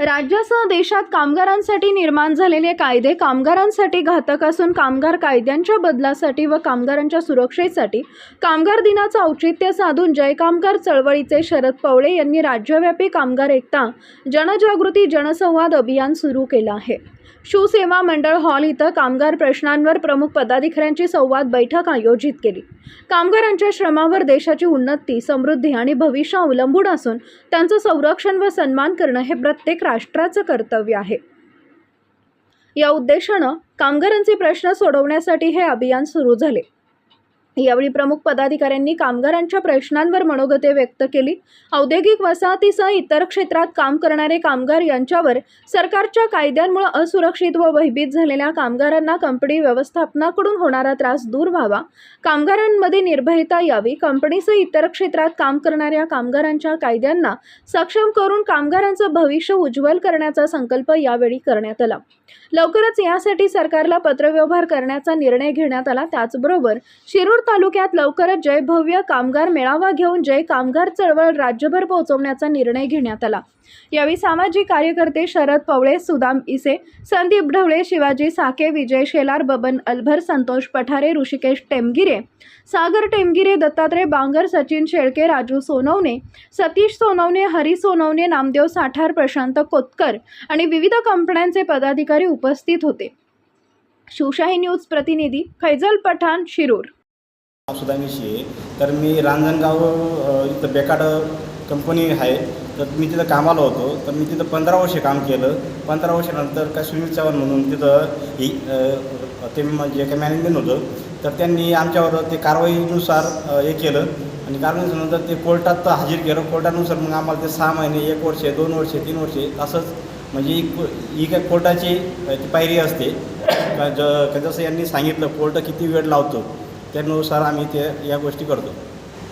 राज्यासह देशात कामगारांसाठी निर्माण झालेले कायदे कामगारांसाठी घातक असून कामगार कायद्यांच्या बदलासाठी व कामगारांच्या सुरक्षेसाठी कामगार दिनाचं औचित्य साधून जय कामगार चळवळीचे शरद पवळे यांनी राज्यव्यापी कामगार एकता जनजागृती जनसंवाद अभियान सुरू केलं आहे. शिवसेवा मंडळ हॉल इथं कामगार प्रश्नांवर प्रमुख पदाधिकाऱ्यांची संवाद बैठक आयोजित केली. कामगारांच्या श्रमावर देशाची उन्नती समृद्धी आणि भविष्य अवलंबून असून त्यांचं संरक्षण व सन्मान करणं हे प्रत्येक राष्ट्राचं कर्तव्य आहे. या उद्देशानं कामगारांचे प्रश्न सोडवण्यासाठी हे अभियान सुरू झाले. यावेळी प्रमुख पदाधिकाऱ्यांनी कामगारांच्या प्रश्नांवर मनोगते व्यक्त केली. औद्योगिक वसाहतीसह इतर क्षेत्रात काम करणारे कामगार यांच्यावर सरकारच्या कायद्यांमुळे असुरक्षित व भयभीत झालेल्या कामगारांना कंपनी व्यवस्थापनाकडून होणारा त्रास दूर व्हावा. कामगारांमध्ये निर्भयता यावी. कंपनीसह इतर क्षेत्रात काम करणाऱ्या कामगारांच्या कायद्यांना सक्षम करून कामगारांचं भविष्य उज्ज्वल करण्याचा संकल्प यावेळी करण्यात आला. लवकरच यासाठी सरकारला पत्रव्यवहार करण्याचा निर्णय घेण्यात आला. त्याचबरोबर शिरूर तालुक्यात लवकरच जय भव्य कामगार मेळावा घेऊन जय कामगार चळवळ राज्यभर पोहोचवण्याचा निर्णय घेण्यात आला. यावेळी सामाजिक कार्यकर्ते शरद पवळे सुदाम इसे संदीप ढवळे शिवाजी साके विजय शेलार बबन अलभर संतोष पठारे ऋषिकेश टेमगिरे सागर टेमगिरे दत्तात्रय बांगर सचिन शेळके राजू सोनवणे सतीश सोनवणे हरी सोनवणे नामदेव साठार प्रशांत कोतकर आणि विविध कंपन्यांचे पदाधिकारी उपस्थित होते. शिवशाही न्यूज प्रतिनिधी फैजल पठाण शिरूर. सुद्धा आहे तर मी रांजणगाव इथं बेकाड कंपनी आहे. तर मी तिथं कामाला होतो. तर मी तिथं पंधरा वर्ष काम केलं. पंधरा वर्षानंतर काय सुनील चव्हाण म्हणून तिथं ही ते म्हणजे काय मॅनेजमेंट होतं. तर त्यांनी आमच्यावर ते कारवाईनुसार हे केलं. आणि कारवाईनुसार ते कोर्टात हजर केलं. कोर्टानुसार मग आम्हाला ते सहा महिने एक वर्ष दोन वर्ष तीन वर्षे असंच म्हणजे ही को- काय कोर्टाची ती पायरी असते. ज जसं यांनी सांगितलं कोर्ट किती वेळ लावतो. त्यानुसार आम्ही ते या गोष्टी करतो.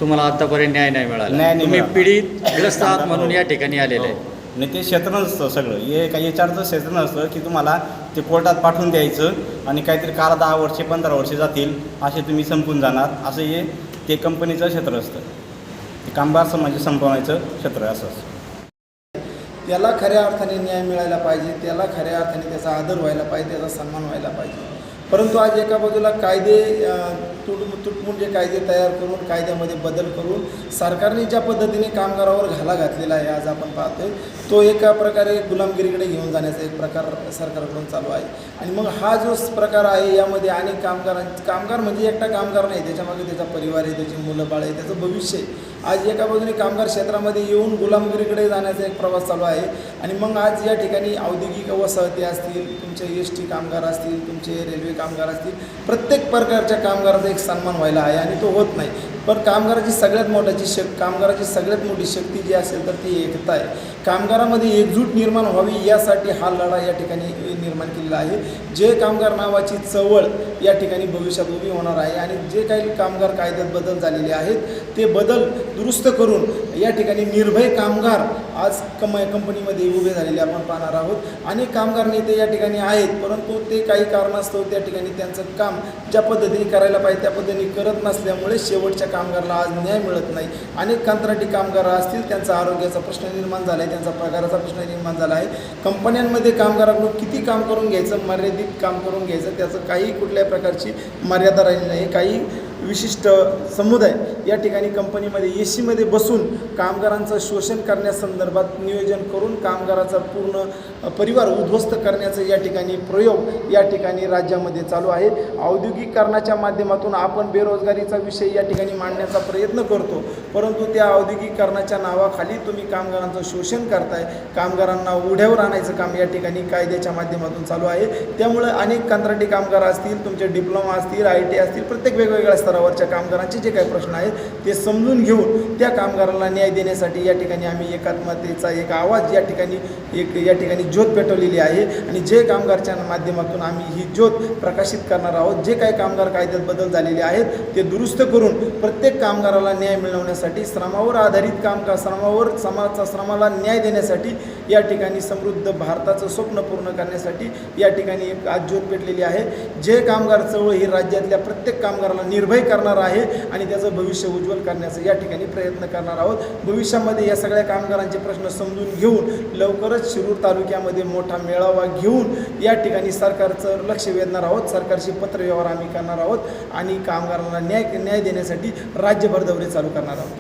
तुम्हाला आतापर्यंत न्याय नाही मिळाला. न्याय नाही तुम्ही मिळाला. पीडित ग्रस्त आहात म्हणून या ठिकाणी आलेले. आहे हो. नाही ते क्षेत्र नसतं सगळं. हे काही याच्यावरचं क्षेत्र नसतं की तुम्हाला ते कोर्टात पाठवून द्यायचं आणि काहीतरी काला दहा वर्षे पंधरा वर्षे जातील असे तुम्ही संपून जाणार. असं हे ते कंपनीचं क्षेत्र असतं. ते कामगार समाज संपवण्याचं क्षेत्र आहे असं असतं. त्याला खऱ्या अर्थाने न्याय मिळायला पाहिजे. त्याला खऱ्या अर्थाने त्याचा आदर व्हायला पाहिजे. त्याचा सन्मान व्हायला पाहिजे. परंतु आज एका बाजूला कायदे तुटून तुटमून जे कायदे तयार करून कायद्यामध्ये बदल करून सरकारने ज्या पद्धतीने कामगारावर घाला घातलेला आहे आज आपण पाहतोय तो एका प्रकारे गुलामगिरीकडे घेऊन जाण्याचा एक प्रकार सरकारकडून चालू आहे. आणि मग हा जो प्रकार आहे यामध्ये अनेक कामगारां कामगार म्हणजे एकटा कामगार नाही त्याच्यामागे त्याचा परिवार आहे त्याची मुलं बाळ आहे त्याचं भविष्य आहे. आज एका बाजूने कामगार क्षेत्रामध्ये येऊन गुलामगिरीकडे जाण्याचा एक प्रवास चालू आहे. आणि मग आज या ठिकाणी औद्योगिक वसाहती असतील तुमचे एस टी कामगार असतील तुमचे रेल्वे कामगार असतील प्रत्येक प्रकारच्या कामगाराचा एक सन्मान व्हायला आहे आणि तो होत नाही. पण कामगाराची सगळ्यात मोठाची शक कामगाराची सगळ्यात मोठी शक्ती जी असेल तर ती एकता आहे. कामगारामध्ये एकजूट निर्माण व्हावी यासाठी हा लढा या ठिकाणी निर्माण केलेला आहे. जे कामगार नावाची चळवळ या ठिकाणी भविष्यात उभी होणार आहे आणि जे काही कामगार कायद्यात बदल झालेले आहेत ते बदल दुरुस्त करून या ठिकाणी निर्भय कामगार आज कम कंपनीमध्ये उभे झालेले आपण पाहणार आहोत. अनेक कामगार नेते या ठिकाणी आहेत परंतु ते काही कारणास्तव त्या ठिकाणी त्यांचं काम ज्या पद्धतीने करायला पाहिजे त्या पद्धतीने करत नसल्यामुळे शेवटच्या कामगाराला आज न्याय मिळत नाही. अनेक कंत्राटी कामगार असतील त्यांचा आरोग्याचा प्रश्न निर्माण झाला आहे त्यांचा पगाराचा प्रश्न निर्माण झाला आहे. कंपन्यांमध्ये कामगारांकडून किती काम करून घ्यायचं मर्यादित काम करून घ्यायचं त्याचं काही कुठल्याही प्रकारची मर्यादा राहिली नाही. काही विशिष्ट समुदाय या ठिकाणी कंपनीमध्ये ए सीमध्ये बसून कामगारांचं शोषण करण्यासंदर्भात नियोजन करून कामगाराचा पूर्ण परिवार उद्ध्वस्त करण्याचं या ठिकाणी प्रयोग या ठिकाणी राज्यामध्ये चालू आहे. औद्योगिकरणाच्या माध्यमातून आपण बेरोजगारीचा विषय या ठिकाणी मांडण्याचा प्रयत्न करतो परंतु त्या औद्योगिकरणाच्या नावाखाली तुम्ही कामगारांचं शोषण करताय. कामगारांना उढ्यावर आणायचं काम या ठिकाणी कायद्याच्या माध्यमातून चालू आहे. त्यामुळे अनेक कंत्राटी कामगार असतील तुमचे डिप्लोमा असतील आय टी असतील प्रत्येक वेगवेगळ्या स्तरावरच्या कामगारांचे जे काही प्रश्न आहेत ते समजून घेऊन त्या कामगारांना न्याय देण्यासाठी या ठिकाणी आम्ही एकात्मतेचा एक आवाज या ठिकाणी एक या ठिकाणी ज्योत पेटवलेली आहे. आणि जे कामगारच्या माध्यमातून आम्ही ही ज्योत प्रकाशित करणार आहोत जे काही कामगार कायद्यात बदल झालेले आहेत ते दुरुस्त करून प्रत्येक कामगाराला न्याय मिळवण्यासाठी श्रमावर आधारित काम का श्रमावर समाजाचा श्रमाला न्याय देण्यासाठी या ठिकाणी समृद्ध भारताचं स्वप्न पूर्ण करण्यासाठी या ठिकाणी एक आज ज्योत पेटलेली आहे. जे कामगार चळवळ ही राज्यातल्या प्रत्येक कामगाराला निर्भय निर्भय करणार आहे आणि त्याचं भविष्य उज्ज्वल करण्याचा या ठिकाणी प्रयत्न करणार आहोत. भविष्यामध्ये या सगळ्या कामगारांचे प्रश्न समजून घेऊन लवकरच शिरूर तालुक्यामध्ये मोठा मेळावा घेऊन या ठिकाणी सरकारचं लक्ष वेधणार आहोत. सरकारशी पत्रव्यवहार आम्ही करणार आहोत आणि कामगारांना न्याय न्याय देण्यासाठी राज्यभर दौरे चालू करणार आहोत.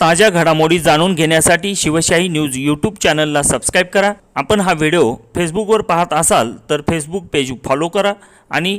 ताज्या घडामोडी जाणून घेण्यासाठी शिवशाही न्यूज यूट्यूब चॅनलला सबस्क्राईब करा. आपण हा व्हिडिओ फेसबुकवर पाहत असाल तर फेसबुक पेज फॉलो करा आणि